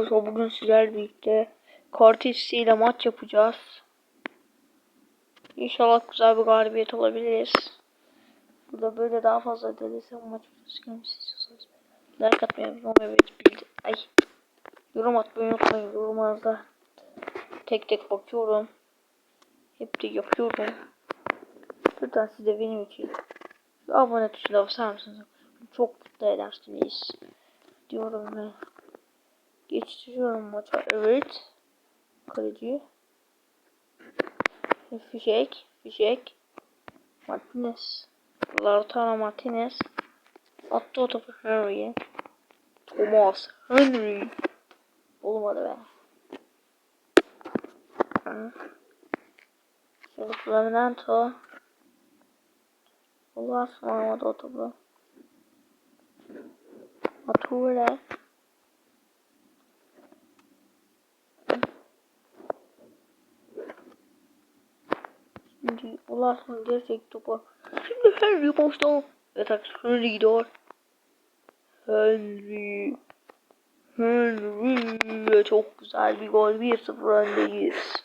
Arkadaşlar bugün sizlerle birlikte Cortis ile maç yapacağız. İnşallah güzel bir galibiyet olabiliriz. Burada böyle daha fazla delirse maç videosu gelmesi istiyorsanız like atmayı unutmayın. Bildi. Ay. Yorum atmayı unutmayın. Yorumlarda tek tek bakıyorum. Hep de yapıyorum. Lütfen siz de benim için abone tuşuna basar mısınız? Çok mutlu edersiniz. Diyorum ve geçiriyorum maça. Evet. Kaleci. Fişek. Fişek. Martinez. Lautaro Martinez. Attı o topu Henry'e. Thomas Henry. Olmadı be. Şimdi Flaminento. Allah ısmarladı o topu. Ature. Ulaşsın gerçek topa. Şimdi Henry boşta. Evet arkadaşlar Henry gidiyor. Henry. Henry. Çok güzel bir gol. 1-0 öndeyiz.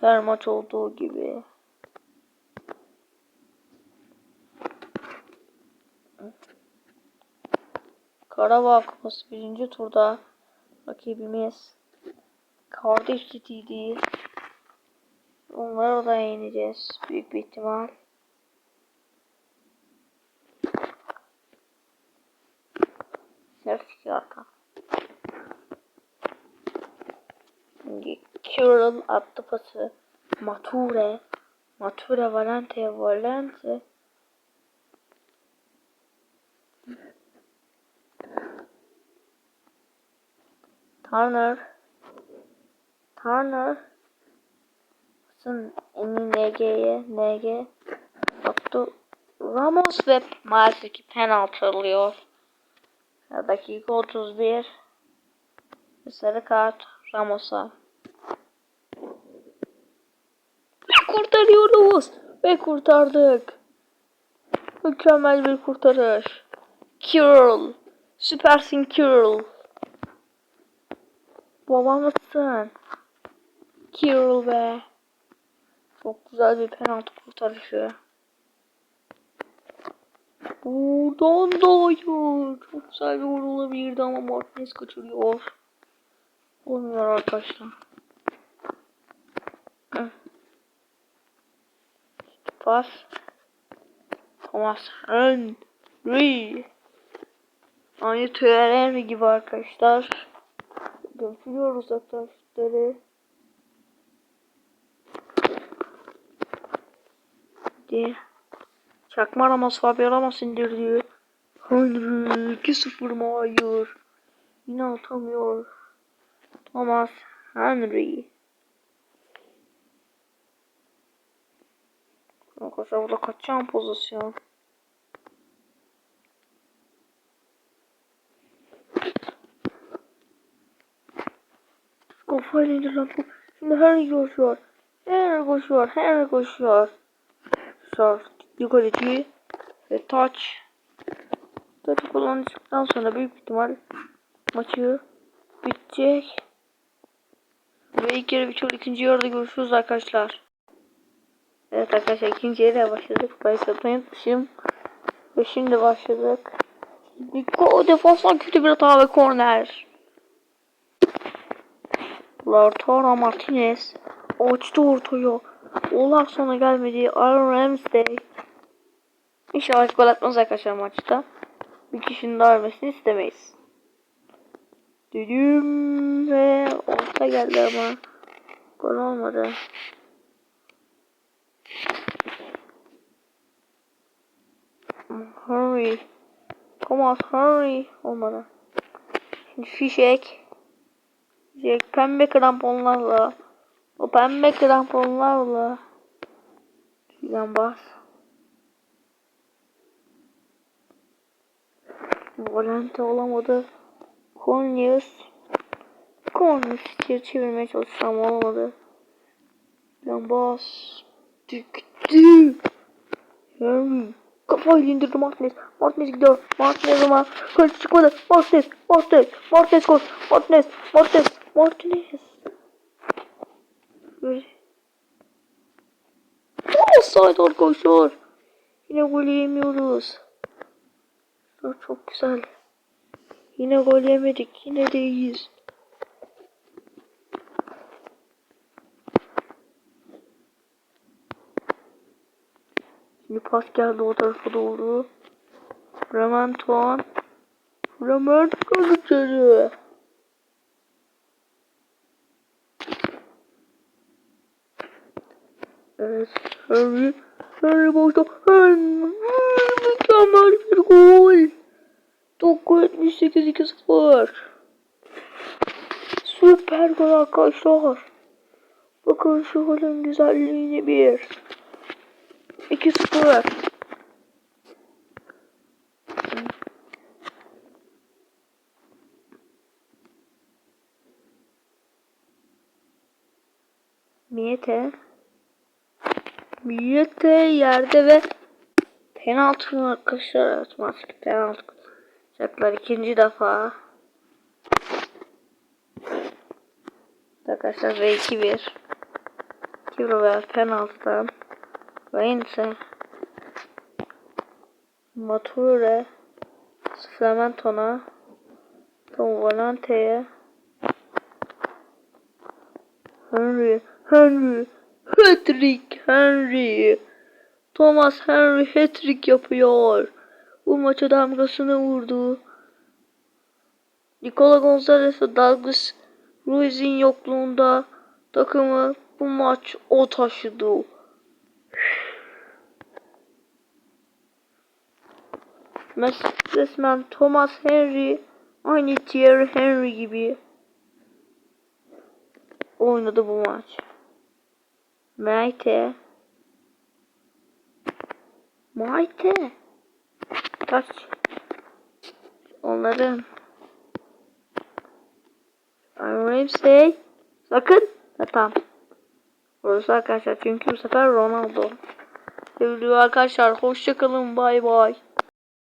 Her maç olduğu gibi. Karabağ Kupası birinci turda rakibimiz Kardeş City'ydi. Onları da yeneceğiz büyük bir ihtimal. Sert arka. Şimdi Kirill attı pası. Mature. Mature Valente Valente. Turner. Turner. Basın NG'ye NG. Baktı. Ramos ve maalesef ki penaltı alıyor. Dakika 31. Sarı kart Ramos'a. Ve kurtarıyoruz. Ve kurtardık. Mükemmel bir kurtarış. Kirill. Süpersin Kirill. Babam mısın? Kirill be. Çok güzel bir penaltı kurtarışı. Buradan da hayır. Çok güzel bir gol olabilirdi ama Martinez kaçırıyor. Olmuyor arkadaşlar. Pas. Thomas Henry. Aynı Tüyer Henry gibi arkadaşlar. Götürüyoruz arkadaşları. Hadi. Çakma Ramos, Fabio Ramos indirdi. Henry 2-0 mı? Hayır. Yine atamıyor. Thomas Henry. Arkadaşlar burada kaçacağım pozisyon. Kafayla indir lan. Şimdi Henry koşuyor. Henry koşuyor. Henry koşuyor. Sor. Yukarıcı. Ve touch. Touch kullandıktan sonra büyük ihtimal maçı bitecek. Ve ilk yarı bitiyor. İkinci yarıda görüşürüz arkadaşlar. Evet arkadaşlar ikinci yarıya başladık. Başlatmayı unutmuşum. Ve şimdi başladık. Niko defanstan kötü bir hata ve korner. Lautaro Martinez açtı ortaya. Olaf sona gelmedi. Aaron Ramsey. İnşallah gol atmaz arkadaşlar maçta. Bir kişinin daha ölmesini istemeyiz. Dedim ve orta geldi ama gol olmadı. Hurry. Thomas hurry. Olmadı. Şimdi fişek. Fişek pembe kramponlarla. O pembe kramponlarla. Şuradan bas. Volante olamadı. Cornelius. Cornelius içeri çevirmeye çalışsam olmadı. Şuradan bas. Düktü. Henry. Kafayı indirdi Martinez. Martinez gidiyor. Martinez ama kaç çıkmadı. Martinez. Martinez. Martinez koş. Martinez. Martinez. Martinez. Böyle. Offside arkadaşlar. Yine gol yemiyoruz. Çok, güzel. Yine gol yemedik. Yine de iyiyiz. Şimdi pas geldi o tarafa doğru. Roman Tuan. Roman Evet. Harry. Harry boşta. Harry. Mükemmel bir gol. Dakika 78 2-0. Süper gol arkadaşlar. Bakın şu golün güzelliğini bir. 2-0. Miyete. Miyete yerde ve penaltı arkadaşlar? Maske penaltı. Çaklar ikinci defa. Arkadaşlar ve 2-1. 2-1 ve penaltıdan. Vayne'se. Mature. Flamentona. Tom Volante'ye. Henry. Henry. Hattrick Henry. Thomas Henry hattrick yapıyor. Bu maça damgasını vurdu. Nicola Gonzalez ve Douglas Ruiz'in yokluğunda takımı bu maç o taşıdı. Mes- Resmen Thomas Henry aynı Thierry Henry gibi oynadı bu maç. Maite. Maite. Kaç. Onların. Ramsey Sakın. Ha, tamam. Burası arkadaşlar çünkü bu sefer Ronaldo. Sevgili arkadaşlar hoşçakalın bay bay